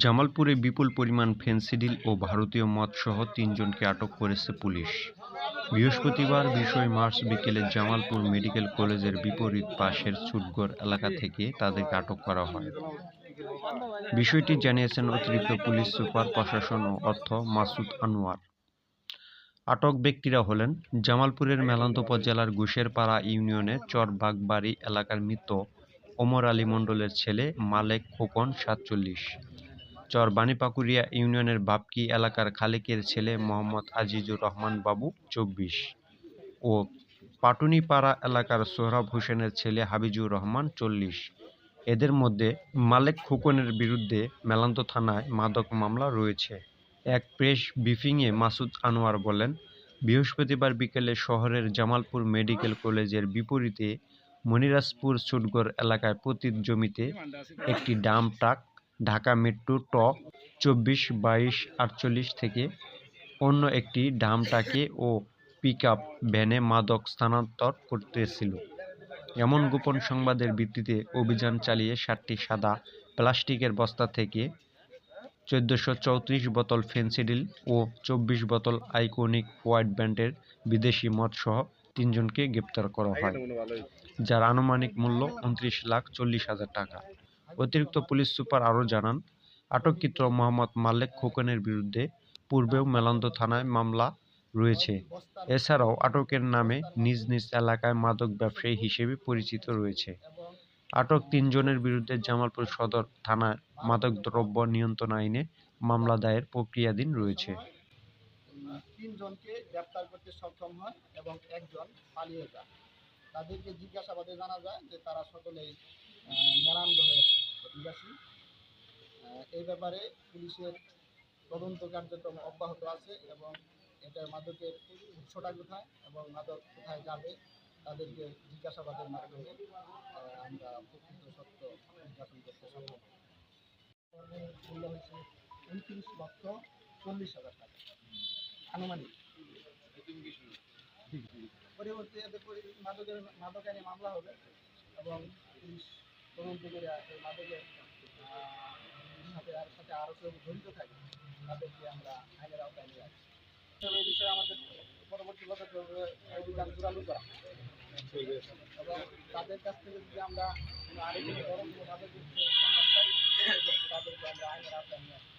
জামালপুরে বিপুল পরিমাণ ফেন্সিডিল ও ভারতীয় মদসহ তিনজনকে আটক করেছে পুলিশ। বৃহস্পতিবার বিশই মার্চ বিকেলে জামালপুর মেডিকেল কলেজের বিপরীত পাশের ছুটগড় এলাকা থেকে তাদেরকে আটক করা হয়। বিষয়টি জানিয়েছেন অতিরিক্ত পুলিশ সুপার প্রশাসন ও অর্থ মাসুদ আনোয়ার। আটক ব্যক্তিরা হলেন জামালপুরের মেলান্ত উপজেলার ঘুষেরপাড়া ইউনিয়নের চরবাগবাড়ি এলাকার মৃত ওমর আলী মণ্ডলের ছেলে মালেক খোকন সাতচল্লিশ। চর বাণীপাকুড়িয়া ইউনিয়নের বাপকি এলাকার খালেকের ছেলে মোহাম্মদ আজিজুর রহমান বাবু চব্বিশ ও পাটুনিপাড়া এলাকার সোহরাব হোসেনের ছেলে হাবিজুর রহমান চল্লিশ। এদের মধ্যে মালেক খোকনের বিরুদ্ধে মেলান্ত থানায় মাদক মামলা রয়েছে। এক প্রেস ব্রিফিংয়ে মাসুদ আনোয়ার বলেন, বৃহস্পতিবার বিকেলে শহরের জামালপুর মেডিকেল কলেজের বিপরীতে মনিরাজপুর ছুটগড় এলাকায় পতিত জমিতে একটি ডাম ট্রাক ঢাকা মেট্রো ট চব্বিশ বাইশ আটচল্লিশ থেকে অন্য একটি ডামটাকে ও পিকআপ ভ্যানে মাদক স্থানান্তর করতেছিল। এমন গোপন সংবাদের ভিত্তিতে অভিযান চালিয়ে সাতটি সাদা প্লাস্টিকের বস্তা থেকে চোদ্দোশো চৌত্রিশ বোতল ফেন্সিডিল ও চব্বিশ বোতল আইকনিক হোয়াইট ব্যান্ডের বিদেশি মদসহ তিনজনকে গ্রেপ্তার করা হয়, যার আনুমানিক মূল্য উনত্রিশ লাখ চল্লিশ হাজার টাকা। অতিরিক্ত পুলিশ সুপার আরও জানান আটককৃত মোহাম্মদ মালেক খোকনের বিরুদ্ধে পূর্বেও মেলান্দ থানায় মামলা রয়েছে। এছাড়াও আটকের নামে নিজ নিজ এলাকায় মাদক ব্যবসায়ী হিসেবে পরিচিত রয়েছে। আটক তিনজনের বিরুদ্ধে জামালপুর সদর থানায় মাদকদ্রব্য নিয়ন্ত্রণ আইনে মামলা দায়ের প্রক্রিয়াধীন রয়েছে। তিনজনকে গ্রেপ্তার করতে সক্ষম হয় এবং একজন পালিয়ে যায় তাদেরকে জিজ্ঞাসাবাদে জানা যায় যে তারা সকলেই আহ, মেরান্দহের অধিবাসী। এই ব্যাপারে পুলিশের তদন্ত কার্যক্রম অব্যাহত আছে এবং এটার মাদকের উৎসটা কোথায় এবং মাদক কোথায় যাবে তাদেরকে জিজ্ঞাসাবাদের মাধ্যমে আমরা প্রকৃত সত্য উদ্ঘাটন করতে হই। মূল্য হচ্ছে উনত্রিশ লক্ষ চল্লিশ হাজার টাকা। আনুমানিক। পরবর্তী মাদকের মাদক আইনে মামলা হবে এবং পুলিশ তদন্ত করে মাদকের সাথে আর সাথে আরও কেউ জড়িত থাকে তাদেরকে আমরা আইনের আওতায় নিয়ে আসি। এই বিষয়ে আমাদের পরবর্তী পদক্ষেপ অভিযান জোরালো করা। এবং তাদের কাছ থেকে যদি আমরা আরেকটু বড় সেক্ষেত্রে তাদেরকে আমরা আইনের আওতায় নিয়ে আসি।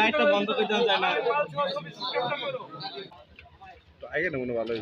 লাইটটা বন্ধ করে দেওয়া যায় না আগে না মনে ভালোই